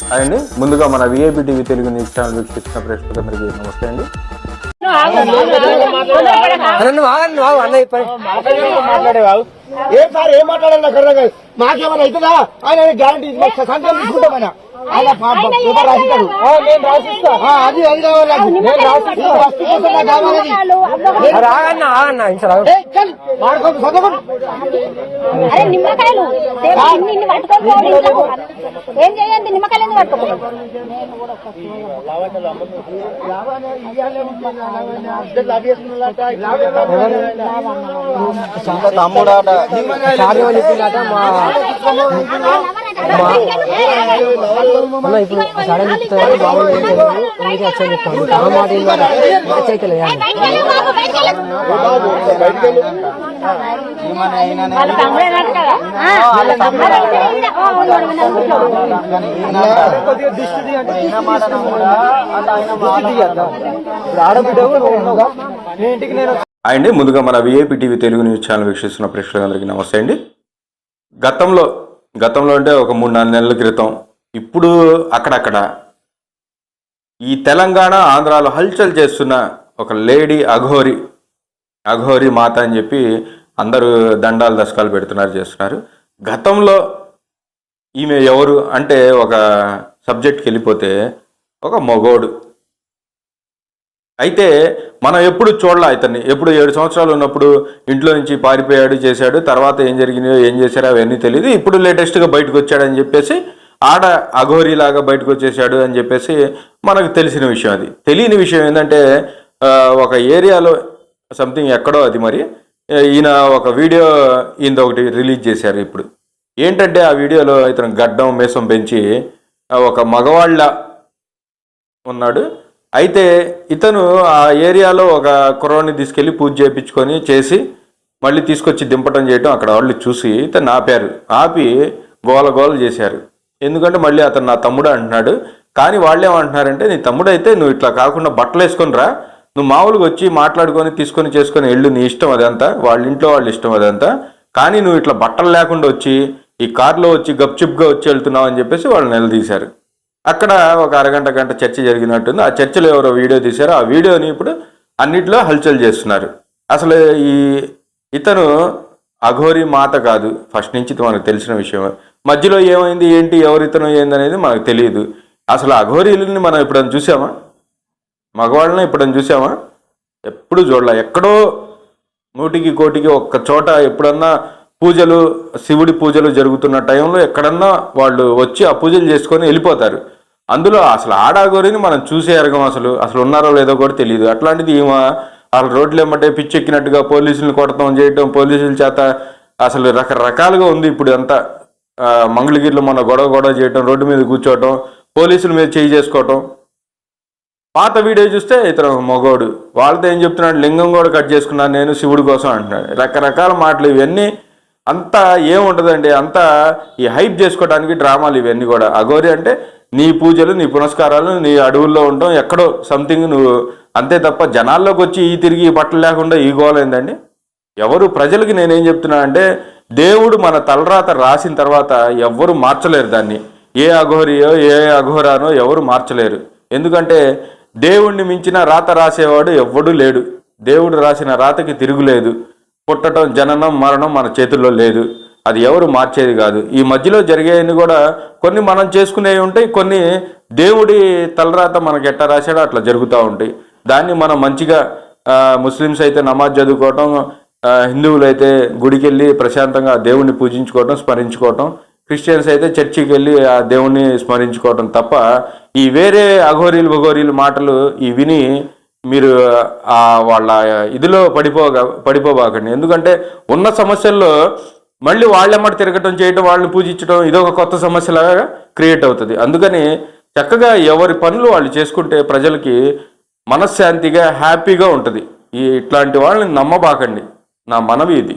అండి ముందుగా మన VIP TV Telugu news channel వీక్షిస్తున్న ప్రేక్షకులందరికీ నమస్తే అండి. మాట్లాడేవావు ఏం సార్ ఏం మాట్లాడాలి మాకేమైనా అవుతుందా? ఆయన గ్యారంటీ సంతకం తీసుకుంటాం పేపర్ రాసిస్తాడు అది అది కావాలి. కోసం ఆగన్న ఇంకా వాడుకో. అరే నిమ్మకాయలు. పట్టుకోకపోవడం. ఏం చేయండి? నిమ్మకాయలు ఎందుకు ఏమని చెప్పిందట మా అన్న ఇప్పుడు చెప్తారు అందుకే వచ్చాను చెప్తాను ఆ మాట ఏం కాదు మ్యాచ్ అయితే అండి ముందుగా మన VIP TV Telugu news channel వీక్షిస్తున్న ప్రేక్షకులందరికీ నమస్తే అండి. గతంలో గతంలో అంటే ఒక మూడు నాలుగు నెలల క్రితం ఇప్పుడు అక్కడక్కడ. ఈ తెలంగాణ ఆంధ్రాలో హల్చల్ చేస్తున్న ఒక లేడీ అఘోరి అఘోరి మాత అని చెప్పి అందరూ దండాలు దశకాలు పెడుతున్నారు చేస్తున్నారు. గతంలో ఈమె ఎవరు అంటే ఒక సబ్జెక్ట్కి వెళ్ళిపోతే ఒక మగోడు. అయితే మనం ఎప్పుడు చూడలే ఇతన్ని. ఎప్పుడు ఏడు సంవత్సరాలు ఉన్నప్పుడు ఇంట్లో నుంచి పారిపోయాడు చేశాడు తర్వాత ఏం జరిగినాయో ఏం చేశారో అవన్నీ తెలియదు ఇప్పుడు లేటెస్ట్గా బయటకు వచ్చాడని చెప్పేసి ఆడ అఘోరీలాగా బయటకు వచ్చేసాడు అని చెప్పేసి మనకు తెలిసిన విషయం అది. తెలియని విషయం ఏంటంటే ఒక ఏరియాలో సంథింగ్ ఎక్కడో అది మరి ఈయన ఒక వీడియో ఈయన ఒకటి రిలీజ్ చేశారు ఇప్పుడు. ఏంటంటే ఆ వీడియోలో ఇతను గడ్డం మేసం పెంచి ఒక మగవాళ్ళ ఉన్నాడు. అయితే ఇతను ఆ ఏరియాలో ఒక కుర్రవాడిని తీసుకెళ్ళి పూజ చేయించుకొని చేసి మళ్ళీ తీసుకొచ్చి దింపటం చేయటం అక్కడ వాళ్ళు చూసి ఇతను ఆపారు. ఆపి గోల గోల చేశారు. ఎందుకంటే మళ్ళీ అతను నా తమ్ముడు అంటున్నాడు. కానీ వాళ్ళు ఏమంటున్నారంటే నీ తమ్ముడు అయితే నువ్వు ఇట్లా కాకుండా బట్టలు వేసుకొని రా. నువ్వు మామూలుగా వచ్చి మాట్లాడుకొని తీసుకొని చేసుకొని వెళ్ళు. నీ ఇష్టం అదంతా. వాళ్ళ ఇంట్లో వాళ్ళ ఇష్టం అదంతా. కానీ నువ్వు ఇట్లా బట్టలు లేకుండా వచ్చి ఈ కారులో వచ్చి గప్చిప్గా వచ్చి వెళ్తున్నావు అని చెప్పేసి వాళ్ళు నిలదీశారు. అక్కడ ఒక అరగంట గంట చర్చ జరిగినట్టుంది. ఆ చర్చలో ఎవరో వీడియో తీశారో ఆ వీడియోని ఇప్పుడు అన్నిట్లో హల్చల్ చేస్తున్నారు. అసలు ఈ ఇతను అఘోరి మాత కాదు. ఫస్ట్ నుంచి మనకు తెలిసిన విషయం. మధ్యలో ఏమైంది ఏంటి ఎవరు ఇతను ఏంది అనేది మనకు తెలియదు. అసలు అఘోరీలని మనం ఎప్పుడైనా చూసామా? మగవాళ్ళని ఎప్పుడైనా చూసామా? ఎప్పుడు చూడలే. ఎక్కడో నూటికి కోటికి ఒక్క చోట ఎప్పుడన్నా పూజలు శివుడి పూజలు జరుగుతున్న టైంలో ఎక్కడన్నా వాళ్ళు వచ్చి ఆ పూజలు చేసుకొని వెళ్ళిపోతారు. అందులో అసలు ఆడాగోరిని మనం చూసే ఎరగం అసలు అసలు ఉన్నారో లేదో కూడా తెలియదు అట్లాంటిది ఈమె వాళ్ళ రోడ్లు ఏమంటే పిచ్చెక్కినట్టుగా పోలీసులు కొడతాం చేయటం పోలీసుల చేత అసలు రకరకాలుగా ఉంది ఇప్పుడు అంతా. మంగళగిరిలో మన గొడవ గొడవ చేయటం రోడ్డు మీద కూర్చోవటం పోలీసుల మీద చేయి చేసుకోవటం. పాత వీడియో చూస్తే ఇతను మగోడు. వాళ్ళతో ఏం చెప్తున్నాడు? లింగం కూడా కట్ చేసుకున్నాను నేను శివుడి కోసం అంటున్నాడు. రకరకాల మాటలు ఇవన్నీ అంతా ఏముండదండి అంతా ఈ హైప్ చేసుకోవడానికి డ్రామాలు ఇవన్నీ కూడా. అఘోరి అంటే నీ పూజలు నీ పునస్కారాలు నీ అడవుల్లో ఉండడం ఎక్కడో సంథింగ్ నువ్వు అంతే తప్ప జనాల్లోకి వచ్చి ఈ తిరిగి ఈ బట్టలు లేకుండా ఈ గోలైందండి ఎవరు ప్రజలకి నేనేం చెప్తున్నా అంటే దేవుడు మన తలరాత రాసిన తర్వాత ఎవ్వరు మార్చలేరు దాన్ని. ఏ అఘోరియో ఏ అఘోరానో ఎవరు మార్చలేరు. ఎందుకంటే దేవుణ్ణి మించిన రాత రాసేవాడు ఎవ్వడూ లేడు. దేవుడు రాసిన రాతకి తిరుగులేదు. పుట్టడం జననం మరణం మన చేతుల్లో లేదు. అది ఎవరు మార్చేది కాదు. ఈ మధ్యలో జరిగేవన్నీ కూడా కొన్ని మనం చేసుకునేవి ఉంటాయి కొన్ని దేవుడి తలరాత మనకి ఎట్ట రాశాడో అట్లా జరుగుతూ ఉంటాయి. దాన్ని మనం మంచిగా ముస్లిమ్స్ అయితే నమాజ్ చదువుకోవటం హిందువులు అయితే గుడికి వెళ్ళి ప్రశాంతంగా దేవుణ్ణి పూజించుకోవటం స్మరించుకోవటం క్రిస్టియన్స్ అయితే చర్చికి వెళ్ళి ఆ దేవుణ్ణి స్మరించుకోవటం తప్ప ఈ వేరే అఘోరీలు భగోరీలు మాటలు ఈ విని మీరు ఆ వాళ్ళ ఇదిలో పడిపోగా పడిపోబాకండి. ఎందుకంటే ఉన్న సమస్యల్లో మళ్ళీ వాళ్ళెమ్మటి తిరగటం చేయటం వాళ్ళని పూజించడం ఇదొక కొత్త సమస్యలాగా క్రియేట్ అవుతుంది. అందుకని చక్కగా ఎవరి పనులు వాళ్ళు చేసుకుంటే ప్రజలకి మనశ్శాంతిగా హ్యాపీగా ఉంటుంది. ఈ ఇట్లాంటి వాళ్ళని నమ్మబాకండి. నా మనవి ఇది.